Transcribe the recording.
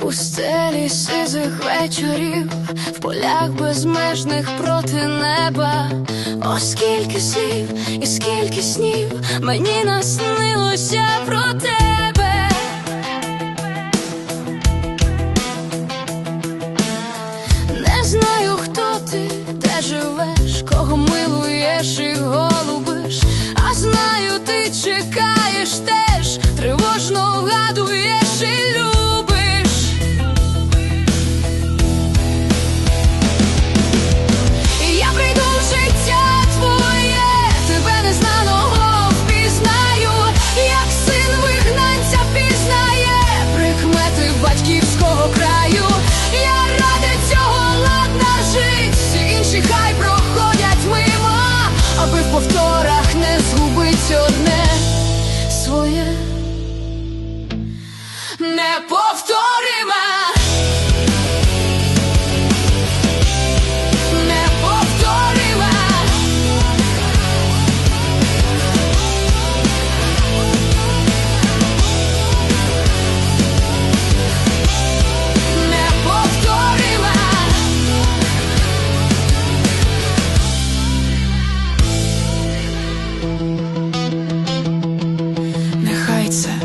Пустелі сизих вечорів, в полях безмежних проти неба. О, скільки слів і скільки снів мені наснилося про тебе. Кого милуєш і голубиш, а знаю, ти чекаєш те, Неповторима. Неповторима. Неповторима. Нехай це